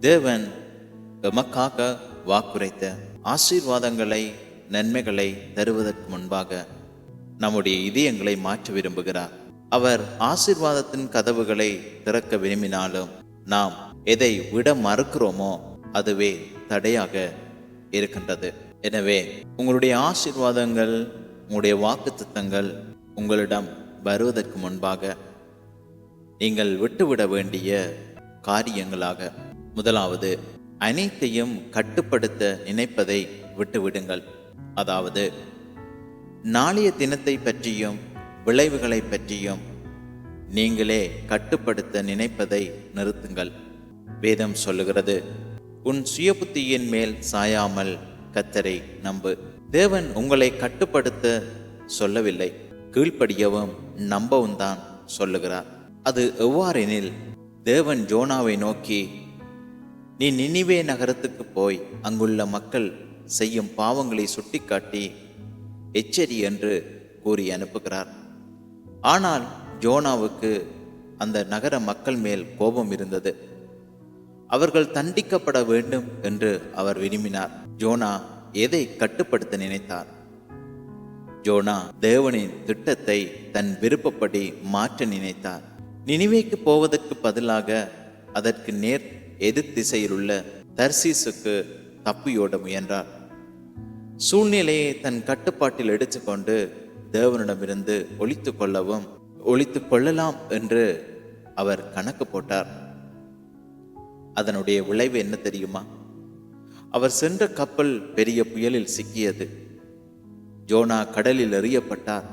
தேவன் எமக்காக வாக்குரைத்த ஆசீர்வாதங்களை நன்மைகளை தருவதற்கு முன்பாக நம்முடைய இதயங்களை மாற்ற விரும்புகிறார். அவர் ஆசீர்வாதத்தின் கதவுகளை திறக்க விரும்பினாலும் நாம் எதை விட மறுக்கிறோமோ அதுவே தடையாக இருக்கின்றது. எனவே உங்களுடைய ஆசீர்வாதங்கள் உங்களுடைய வாக்கு திட்டங்கள் உங்களிடம் வருவதற்கு முன்பாக நீங்கள் விட்டுவிட வேண்டிய காரியங்களாக முதலாவது அனைத்தையும் கட்டுப்படுத்த நினைப்பதை விட்டுவிடுங்கள். அதாவது நாளைய தினத்தை பற்றியும் விளைவுகளை பற்றியும் நீங்களே கட்டுப்படுத்த நினைப்பதை நிறுத்துங்கள். வேதம் சொல்லுகிறது உன் சுயபுத்தியின் மேல் சாயாமல் கத்தரை நம்பு. தேவன் உங்களை கட்டுப்படுத்த சொல்லவில்லை. கீழ்ப்படியவும் நம்பவும் தான் சொல்லுகிறார். அது எவ்வாறெனில் தேவன் ஜோனாவை நோக்கி நீ நினைவே நகரத்துக்கு போய் அங்குள்ள மக்கள் செய்யும் பாவங்களை சுட்டிக்காட்டி எச்சரி என்று கூறி அனுப்புகிறார். ஆனால் ஜோனாவுக்கு அந்த நகர மக்கள் மேல் கோபம் இருந்தது. அவர்கள் தண்டிக்கப்பட வேண்டும் என்று அவர் விரும்பினார். ஜோனா எதை கட்டுப்படுத்த நினைத்தார்? ஜோனா தேவனின் திட்டத்தை தன் விருப்பப்படி மாற்ற நினைத்தார். நினிவேக்கு போவதற்கு பதிலாக அதற்கு நேர் எதிர் திசையில் உள்ள தர்சீசுக்கு தப்பியோட முயன்றார். சூழ்நிலையை தன் கட்டுப்பாட்டில் எடுத்துக்கொண்டு தேவனிடமிருந்து ஒழித்து கொள்ளவும் ஒழித்து கொள்ளலாம் என்று அவர் கணக்கு போட்டார். அதனுடைய விளைவு என்ன தெரியுமா? அவர் சென்ற கப்பல் பெரிய புயலில் சிக்கியது. ஜோனா கடலில் எறியப்பட்டார்.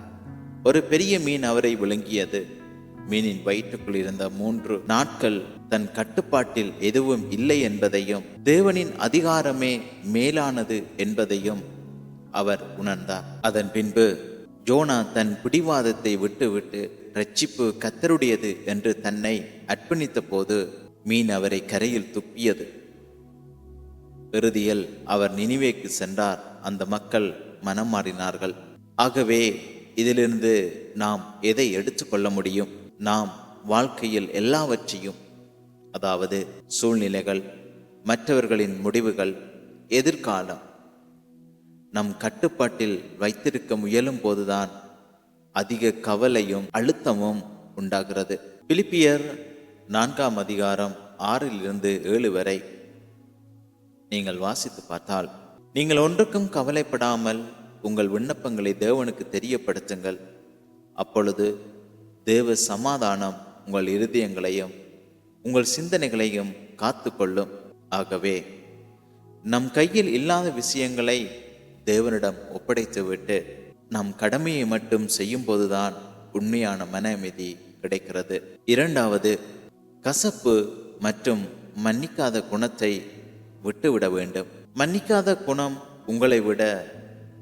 ஒரு பெரிய மீன் அவரை விழுங்கியது. மீனின் வயிற்றுக்குள் இருந்த மூன்று நாட்கள் தன் கட்டுப்பாட்டில் எதுவும் இல்லை என்பதையும் தேவனின் அதிகாரமே மேலானது என்பதையும் அவர் உணர்ந்தார். அதன் பின்பு ஜோனா தன் பிடிவாதத்தை விட்டுவிட்டு ரட்சிப்பு கத்தருடையது என்று தன்னை அர்ப்பணித்த போது மீன் அவரை கரையில் துப்பியது. இறுதியில் அவர் நினிவேக்கு சென்றார். அந்த மக்கள் மனம் மாறினார்கள் ஆகவே இதிலிருந்து நாம் எதை எடுத்துக்கொள்ள முடியும்? நாம் வாழ்க்கையில் எல்லாவற்றையும் அதாவது சூழ்நிலைகள் மற்றவர்களின் முடிவுகள் எதிர்காலம் நம் கட்டுப்பாட்டில் வைத்திருக்க முயலும் போதுதான் அதிக கவலையும் அழுத்தமும் உண்டாகிறது. பிலிப்பியர் நான்காம் அதிகாரம் ஆறிலிருந்து ஏழு வரை நீங்கள் வாசித்து பார்த்தால் நீங்கள் ஒன்றுக்கும் கவலைப்படாமல் உங்கள் விண்ணப்பங்களை தேவனுக்கு தெரியப்படுத்துங்கள். அப்பொழுது தேவ சமாதானம் உங்கள் இருதயங்களையும் உங்கள் சிந்தனைகளையும் காத்துக்கொள்ளும். ஆகவே நம் கையில் இல்லாத விஷயங்களை தேவனிடம் ஒப்படைத்துவிட்டு நம் கடமையை மட்டும் செய்யும் போதுதான் உண்மையான மன அமைதி கிடைக்கிறது. இரண்டாவது கசப்பு மற்றும் மன்னிக்காத குணத்தை விட்டுவிட வேண்டும். மன்னிக்காத குணம் உங்களை விட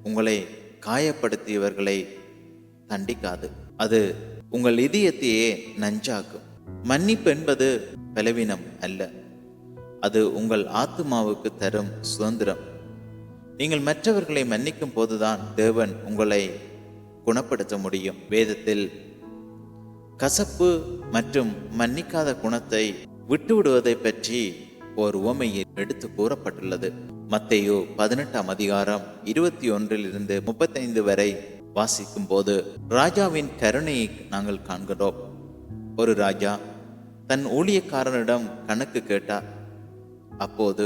உங்களை காயப்படுத்தியவர்களை தண்டிக்காது. அது உங்கள் இதயத்தையே நஞ்சாக்கும். மன்னிப்பு என்பது பலவீனம் அல்ல. அது உங்கள் ஆத்மாவுக்கு தரும் சுதந்திரம். நீங்கள் மற்றவர்களை மன்னிக்கும் போதுதான் தேவன் உங்களை குணப்படுத்த முடியும். வேதத்தில் கசப்பு மற்றும் மன்னிக்காத குணத்தை விட்டுவிடுவதை பற்றி ஓர் உவமையில் எடுத்து கூறப்பட்டுள்ளது. மத்தையோ பதினெட்டாம் அதிகாரம் இருபத்தி ஒன்றில் இருந்து முப்பத்தைந்து வரை வாசிக்கும் போது ராஜாவின் கருணையை நாங்கள் காண்கிறோம். ஒரு ராஜா தன் ஊழியக்காரனிடம் கணக்கு கேட்டார். அப்போது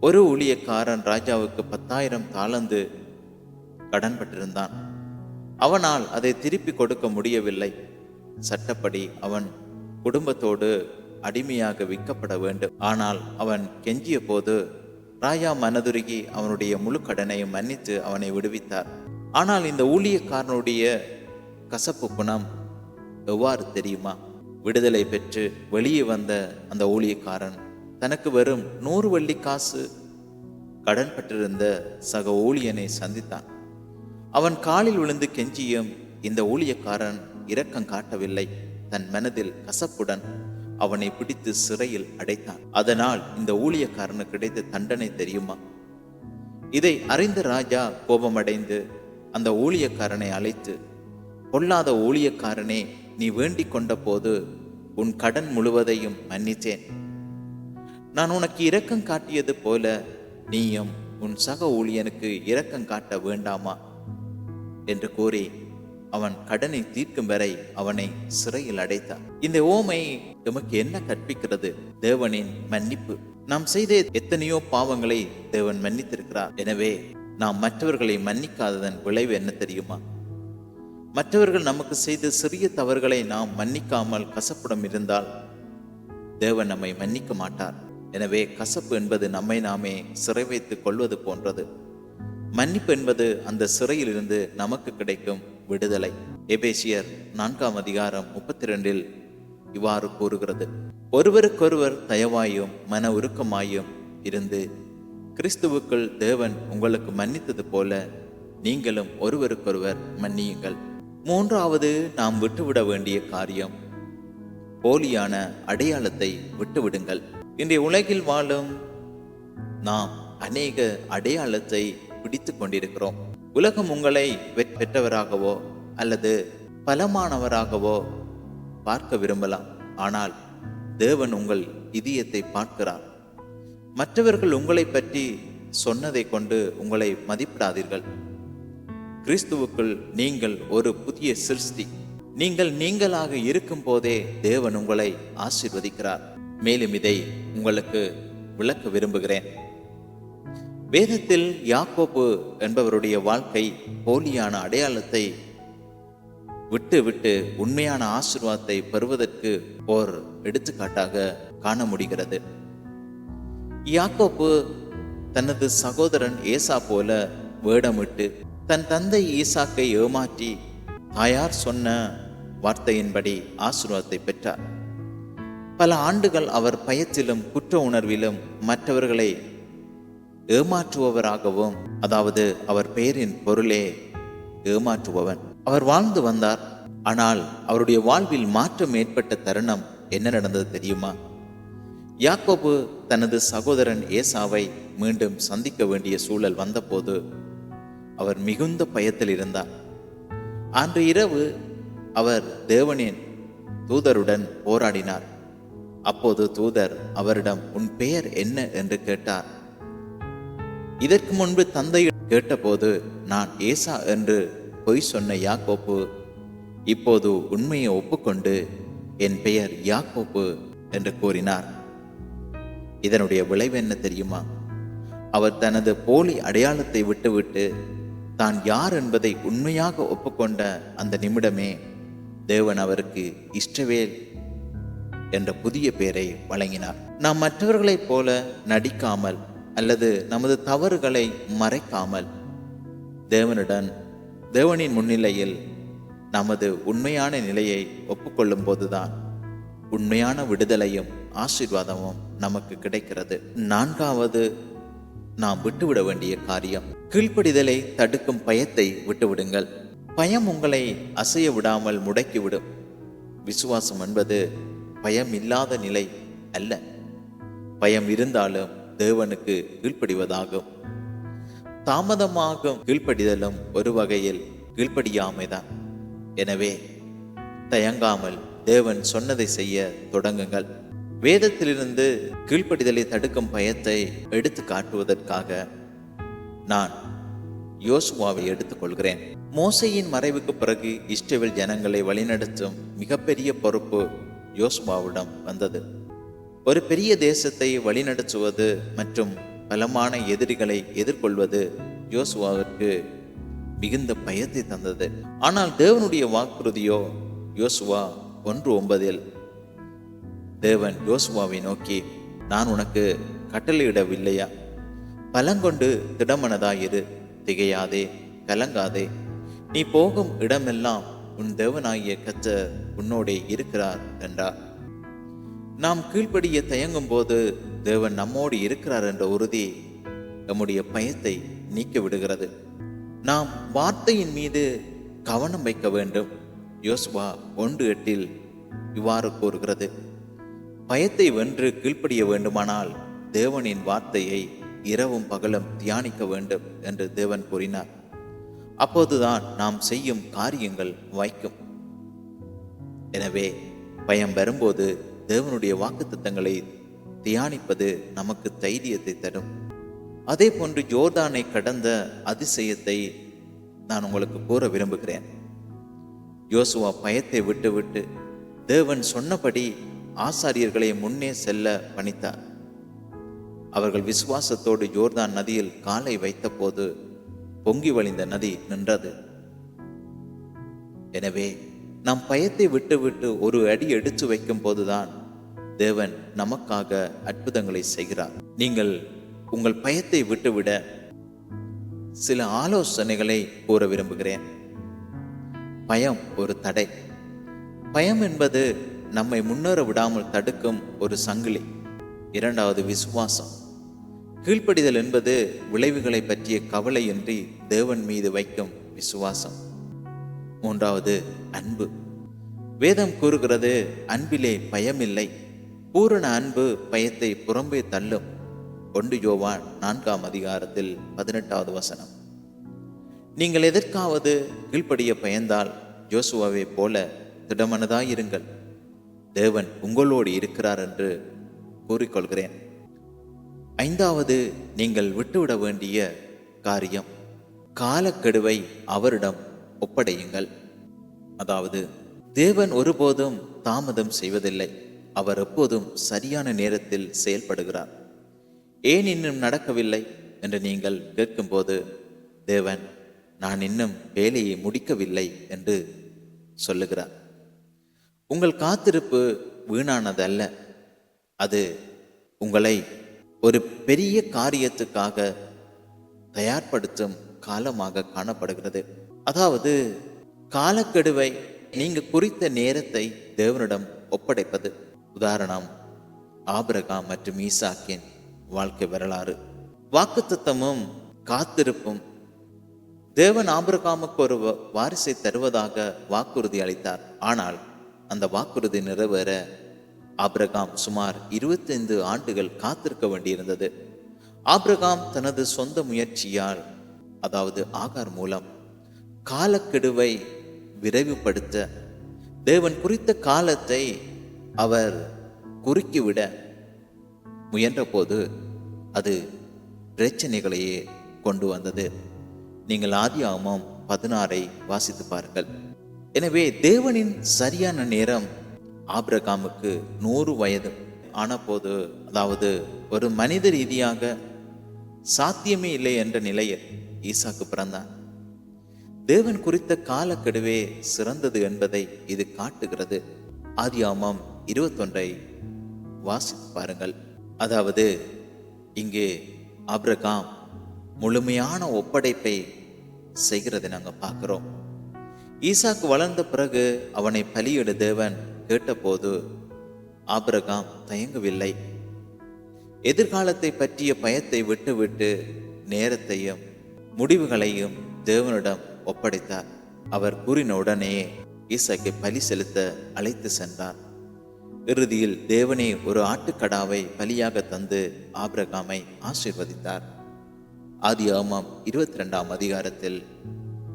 ஒரு ஊழியக்காரன் ராஜாவுக்கு பத்தாயிரம் தாளந்து கடன்பட்டிருந்தான் அவனால் அதை திருப்பி கொடுக்க முடியவில்லை. சட்டப்படி அவன் குடும்பத்தோடு அடிமையாக விற்கப்பட வேண்டும். ஆனால் அவன் கெஞ்சிய போது ராஜா மனதுருகி அவனுடைய முழு கடனையும் மன்னித்து அவனை விடுவித்தார். ஆனால் இந்த ஊழியக்காரனுடைய கசப்பு குணம் எவ்வாறு தெரியுமா? விடுதலை பெற்று வெளியே வந்த அந்த ஊழியக்காரன் தனக்கு வெறும் நூறு வெள்ளி காசு கடன் பெற்றிருந்த சக ஊழியனை சந்தித்தான். அவன் காலில் விழுந்து கெஞ்சியும் இந்த ஊழியக்காரன் இரக்கம் காட்டவில்லை. தன் மனதில் கசப்புடன் அவனை பிடித்து சிறையில் அடைத்தான். அதனால் இந்த ஊழியக்காரனுக்கு கிடைத்த தண்டனை தெரியுமா? இதை அறிந்த ராஜா கோபமடைந்து அந்த ஊழியக்காரனை அழைத்து பொல்லாத ஊழியக்காரனே நீ வேண்டிக் கொண்ட போது உன் கடன் முழுவதையும் மன்னித்தேன். நான் உனக்கு இரக்கம் காட்டியது போல நீயும் உன் சக ஊழியனுக்கு இரக்கம் காட்ட வேண்டாமா? என்று கூறி அவன் கடனை தீர்க்கும் வரை அவனை சிறையில் அடைத்தான். இந்த ஓமை எமக்கு என்ன கற்பிக்கிறது? தேவனின் மன்னிப்பு. நாம் செய்த எத்தனையோ பாவங்களை தேவன் மன்னித்திருக்கிறார். எனவே நாம் மற்றவர்களை மன்னிக்காததன் விளைவு என்ன தெரியுமா? மற்றவர்கள் நமக்கு செய்த சிறிய தவறுகளை நாம் மன்னிக்காமல் கசப்புடம் இருந்தால் தேவன் நம்மை மன்னிக்க மாட்டார். எனவே கசப்பு என்பது நம்மை நாமே சிறை வைத்துக் கொள்வது போன்றது. மன்னிப்பு என்பது அந்த சிறையிலிருந்து நமக்கு கிடைக்கும் விடுதலை. எபேசியர் நான்காம் அதிகாரம் முப்பத்தி ரெண்டில் இவ்வாறு கூறுகிறது. ஒருவருக்கொருவர் தயவாயும் மன உருக்கமாயும் இருந்து கிறிஸ்துவுக்குள் தேவன் உங்களுக்கு மன்னித்தது போல நீங்களும் ஒருவருக்கொருவர் மன்னியுங்கள். மூன்றாவது நாம் விட்டுவிட வேண்டிய காரியம் போலியான அடையாளத்தை விட்டுவிடுங்கள். இன்றைய உலகில் வாழும் நாம் அநேக அடையாளத்தை பிடித்து கொண்டிருக்கிறோம். உலகம் உங்களை பெற்றவராகவோ அல்லது பலமானவராகவோ பார்க்க விரும்பலாம். ஆனால் தேவன் உங்கள் இதயத்தை பார்க்கிறார். மற்றவர்கள் உங்களை பற்றி சொன்னதை கொண்டு உங்களை மதிப்பிடாதீர்கள். கிறிஸ்துவுக்குள் நீங்கள் ஒரு புதிய சிருஷ்டி. நீங்கள் நீங்களாக இருக்கும் போதே தேவன் உங்களை ஆசிர்வதிக்கிறார். மேலும் இதை உங்களுக்கு விளக்க விரும்புகிறேன். வேதத்தில் யாக்கோபு என்பவருடைய வாழ்க்கை போலியான அடையாளத்தை விட்டு விட்டு உண்மையான ஆசிர்வாதத்தை பெறுவதற்கு ஓர் எடுத்துக்காட்டாக காண முடிகிறது. யாக்கோப்பு தனது சகோதரன் ஏசா போல வேடமிட்டு தன் தந்தை ஈசாக்கை ஏமாற்றி தாயார் சொன்ன வார்த்தையின்படி ஆசீர்வாதத்தை பெற்றார். பல ஆண்டுகள் அவர் பயத்திலும் குற்ற உணர்விலும் மற்றவர்களை ஏமாற்றுபவராகவும் அதாவது அவர் பெயரின் பொருளே ஏமாற்றுபவன். அவர் வாழ்ந்து வந்தார். ஆனால் அவருடைய வாழ்வில் மாற்றம் ஏற்பட்ட தருணம் என்ன நடந்தது தெரியுமா? யாக்கோபு தனது சகோதரன் ஏசாவை மீண்டும் சந்திக்க வேண்டிய சூழல் வந்தபோது அவர் மிகுந்த பயத்தில் இருந்தார். அன்று இரவு அவர் தேவனின் தூதருடன் போராடினார். அப்போது தூதர் அவரிடம் உன் பெயர் என்ன? என்று கேட்டார். இதற்கு முன்பு தந்தை கேட்டபோது நான் ஏசா என்று பொய் சொன்ன யாக்கோப்பு இப்போது உண்மையை ஒப்புக்கொண்டு என் பெயர் யாக்கோப்பு என்று கூறினார். இதனுடைய விளைவு என்ன தெரியுமா? அவர் தனது போலி அடையாளத்தை விட்டுவிட்டு தான் யார் என்பதை உண்மையாக ஒப்புக்கொண்ட அந்த நிமிடமே தேவன் அவருக்கு இஷ்டவேல் என்ற புதிய பெயரை வழங்கினார். நாம் மற்றவர்களைப் போல நடிக்காமல் அல்லது நமது தவறுகளை மறைக்காமல் தேவனுடன் தேவனின் முன்னிலையில் நமது உண்மையான நிலையை ஒப்புக்கொள்ளும் போதுதான் உண்மையான விடுதலையும் ஆசீர்வாதமும் நமக்கு கிடைக்கிறது. நான்காவது நாம் விட்டுவிட வேண்டிய காரியம். கீழ்ப்படிதலை தடுக்கும் பயத்தை விட்டுவிடுங்கள். பயம் உங்களை அசைய விடாமல் முடக்கிவிடும். விசுவாசம் என்பது பயம் இல்லாத நிலை அல்ல. பயம் இருந்தாலும் தேவனுக்கு கீழ்ப்படிவதாகும். தாமதமாகும் கீழ்ப்படிதலும் ஒரு வகையில் கீழ்ப்படியாமைதான். எனவே தயங்காமல் தேவன் சொன்னதை செய்ய தொடங்குங்கள். வேதத்திலிருந்து கீழ்ப்படிதலை தடுக்கும் பயத்தை எடுத்து காட்டுவதற்காக நான் யோசுவாவை எடுத்துக்கொள்கிறேன். மோசையின் மறைவுக்கு பிறகு இஸ்ரேல் ஜனங்களை வழிநடத்தும் மிகப்பெரிய பொறுப்பு யோசுவாவிடம் வந்தது. ஒரு பெரிய தேசத்தை வழிநடத்துவது மற்றும் பலமான எதிரிகளை எதிர்கொள்வது யோசுவாவிற்கு மிகுந்த பயத்தை தந்தது. ஆனால் தேவனுடைய வாக்குறுதியோ யோசுவா ஒன்று ஒன்பதில் தேவன் யோசுவாவை நோக்கி நான் உனக்கு கட்டளையிடவில்லையா? பலங்கொண்டு திடமனதாயிரு திகையாதே கலங்காதே. நீ போகும் இடமெல்லாம் உன் தேவனாகிய கச்ச உன்னோடே இருக்கிறார் என்றார். நாம் கீழ்ப்படிய தயங்கும் போது தேவன் நம்மோடு இருக்கிறார் என்ற உறுதி நம்முடைய பயத்தை நீக்கி விடுகிறது நாம் வார்த்தையின் மீது கவனம் வைக்க வேண்டும். யோசுவா ஒன்று எட்டில் இவ்வாறு கூறுகிறது. பயத்தை வென்று கீழ்ப்படிய வேண்டுமானால் தேவனின் வார்த்தையை இரவும் பகலும் தியானிக்க வேண்டும் என்று தேவன் கூறினார். அப்போதுதான் நாம் செய்யும் காரியங்கள் வாய்க்கும். எனவே பயம் வரும்போது தேவனுடைய வாக்கு திட்டங்களை தியானிப்பது நமக்கு தைரியத்தை தரும். அதே போன்று ஜோர்தானை கடந்த அதிசயத்தை நான் உங்களுக்கு கூற விரும்புகிறேன். யோசுவா பயத்தை விட்டுவிட்டு தேவன் சொன்னபடி ஆசாரியர்களை முன்னே செல்ல பணித்தார். அவர்கள் விசுவாசத்தோடு யோர்தான் நதியில் காலை வைத்தபோது பொங்கி வழிந்த நதி நின்றது. எனவே நாம் பயத்தை விட்டுவிட்டு ஒரு அடி எடுத்து வைக்கும் போதுதான் தேவன் நமக்காக அற்புதங்களை செய்கிறார். நீங்கள் உங்கள் பயத்தை விட்டுவிட சில ஆலோசனைகளை கூற விரும்புகிறேன். பயம் ஒரு தடை. பயம் என்பது நம்மை முன்னேற விடாமல் தடுக்கும் ஒரு சங்கிலி. இரண்டாவது விசுவாசம். கீழ்ப்படிதல் என்பது விளைவுகளை பற்றிய கவலையின்றி தேவன் மீது வைக்கும் விசுவாசம். மூன்றாவது அன்பு. வேதம் கூறுகிறது அன்பிலே பயமில்லை. பூரண அன்பு பயத்தை புறம்பே தள்ளும். ஒன்று யோவான் நான்காம் அதிகாரத்தில் பதினெட்டாவது வசனம். நீங்கள் எதற்காவது கீழ்ப்படிய பயந்தால் ஜோசுவாவை போல திடமனதாயிருங்கள். தேவன் உங்களோடு இருக்கிறார் என்று கூறிக்கொள்கிறேன். ஐந்தாவது நீங்கள் விட்டுவிட வேண்டிய காரியம் காலக்கெடுவை அவரிடம் ஒப்படையுங்கள். அதாவது தேவன் ஒருபோதும் தாமதம் செய்வதில்லை அவர் எப்போதும் சரியான நேரத்தில் செயல்படுகிறார். ஏன் இன்னும் நடக்கவில்லை என்று நீங்கள் கேட்கும்போது தேவன் நான் இன்னும் வேலையை முடிக்கவில்லை என்று சொல்லுகிறார். உங்கள் காத்திருப்பு வீணானதல்ல. அது உங்களை ஒரு பெரிய காரியத்துக்காக தயார்படுத்தும் காலமாக காணப்படுகிறது. அதாவது காலக்கெடுவை நீங்க குறித்த நேரத்தை தேவனிடம் ஒப்படைப்பது. உதாரணம் ஆபிரகாம் மற்றும் ஈசாக்கின் வாழ்க்கை வரலாறு. வாக்குத்தத்தமும் காத்திருப்பும் தேவன் ஆபிரகாமுக்கு ஒரு வாரிசை தருவதாக வாக்குறுதி அளித்தார். ஆனால் அந்த வாக்குறுதி நிறைவேற ஆப்ரகாம் சுமார் 25 ஆண்டுகள் காத்திருக்க வேண்டியிருந்தது. ஆப்ரகாம் தனது சொந்த முயற்சியால் அதாவது ஆகார் மூலம் காலக்கெடுவை விரைவுபடுத்த தேவன் குறித்த காலத்தை அவர் குறுக்கிவிட முயன்றபோது அது பிரச்சனைகளையே கொண்டு வந்தது. நீங்கள் ஆதியாகமம் பதினாறை வாசித்து பாருங்கள். எனவே தேவனின் சரியான நேரம் ஆப்ரகாமுக்கு நூறு வயது ஆனபோது அதாவது ஒரு மனித ரீதியாக சாத்தியமே இல்லை என்ற நிலையில் ஈசாக்கு பிறந்தான் தேவன் குறித்த காலக்கெடுவே சிறந்தது என்பதை இது காட்டுகிறது. ஆதியாமம் இருபத்தொன்றை வாசித்து பாருங்கள். அதாவது இங்கே அப்ரகாம் முழுமையான ஒப்படைப்பை செய்கிறதை நாங்கள் பார்க்குறோம். ஈசாக்கு வளர்ந்த பிறகு அவனை பலியிட தேவன் கேட்டபோது ஆபிரகாம் தயங்கவில்லை. எதிர்காலத்தை பற்றிய பயத்தை விட்டுவிட்டு நேரத்தையும் முடிவுகளையும் தேவனிடம் ஒப்படைத்தார். அவர் கூறின உடனே ஈசாக்கை பலி செலுத்த அழைத்து சென்றார். இறுதியில் தேவனே ஒரு ஆட்டுக்கடாவை பலியாக தந்து ஆபிரகாமை ஆசீர்வதித்தார். ஆதி ஆமாம் இருபத்தி ரெண்டாம் அதிகாரத்தில்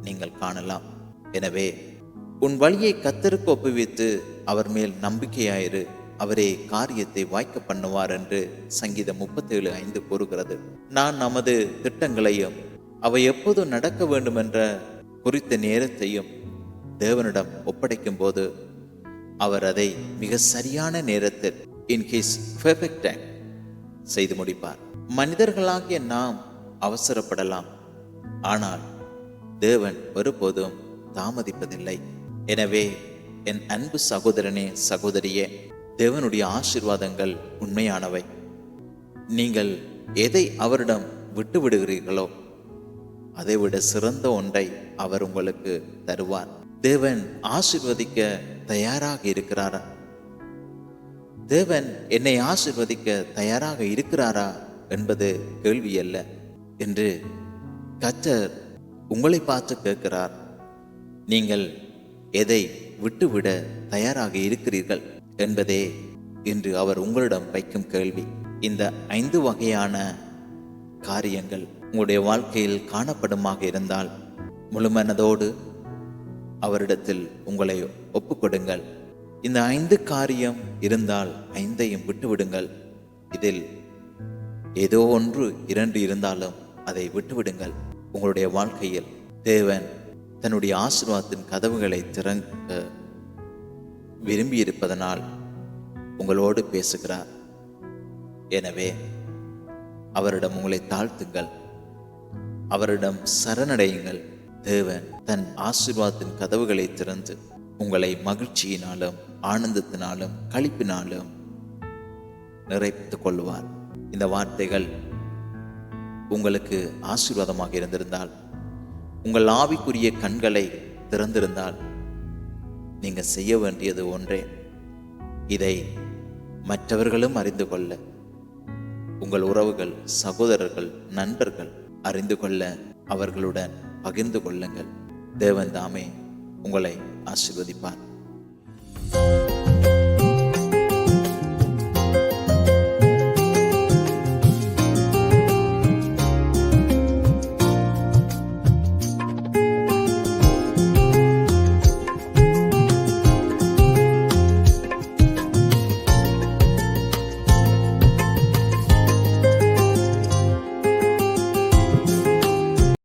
நீங்கள் காணலாம். எனவே உன் வழியை கத்தருக்கு ஒப்புவித்து அவர் மேல் நம்பிக்கையாயிரு. அவரே காரியத்தை வாய்க்க பண்ணுவார் என்று சங்கீதம் முப்பத்தேழு ஐந்து கூறுகிறது. நான் நமது திட்டங்களையும் அவை எப்போது நடக்க வேண்டும் என்ற குறித்த நேரத்தையும் தேவனிடம் ஒப்படைக்கும் போது அவர் அதை மிக சரியான நேரத்தில் இன் ஹிஸ் பெர்ஃபெக்ட் டைம் செய்து முடிப்பார். மனிதர்களாகிய நாம் அவசரப்படலாம். ஆனால் தேவன் ஒருபோதும் தாமதிப்பதில்லை. எனவே என் அன்பு சகோதரனே சகோதரியே தேவனுடைய ஆசீர்வாதங்கள் உண்மையானவை. நீங்கள் எதை அவரிடம் விட்டு விடுகிறீர்களோ அதைவிட சிறந்த ஒன்றை அவர் உங்களுக்கு தருவார். தேவன் ஆசிர்வதிக்க தயாராக இருக்கிறாரா? தேவன் என்னை ஆசிர்வதிக்க தயாராக இருக்கிறாரா என்பது கேள்வி அல்ல என்று கத்தர் உங்களை பார்த்து கேட்கிறார். நீங்கள் எதை விட்டுவிட தயாராக இருக்கிறீர்கள் என்பதே இன்று அவர் உங்களிடம் வைக்கும் கேள்வி. இந்த ஐந்து வகையான காரியங்கள் உங்களுடைய வாழ்க்கையில் காணப்படுமாக இருந்தால் முழுமனதோடு அவரிடத்தில் உங்களை ஒப்புக்கொடுங்கள் இந்த ஐந்து காரியம் இருந்தால் ஐந்தையும் விட்டுவிடுங்கள். இதில் ஏதோ ஒன்று இரண்டு இருந்தாலும் அதை விட்டுவிடுங்கள். உங்களுடைய வாழ்க்கையில் தேவன் தன்னுடைய ஆசிர்வாதத்தின் கதவுகளை திறங்க விரும்பி இருப்பதனால் உங்களோடு பேசுகிறார். எனவே அவரிடம் உங்களை தாழ்த்துங்கள். அவரிடம் சரணடையுங்கள். தேவன் தன் ஆசிர்வாதத்தின் கதவுகளை திறந்து உங்களை மகிழ்ச்சியினாலும் ஆனந்தத்தினாலும் களிப்பினாலும் நிறைத்துக் கொள்வார் இந்த வார்த்தைகள் உங்களுக்கு ஆசீர்வாதமாக இருந்திருந்தால் உங்கள் ஆவிக்குரிய கண்களை திறந்திருந்தால் நீங்கள் செய்ய வேண்டியது ஒன்றே. இதை மற்றவர்களும் அறிந்து கொள்ள உங்கள் உறவுகள் சகோதரர்கள் நண்பர்கள் அறிந்து கொள்ள அவர்களுடன் பகிர்ந்து கொள்ளுங்கள். தேவன் தாமே உங்களை ஆசீர்வதிப்பார்.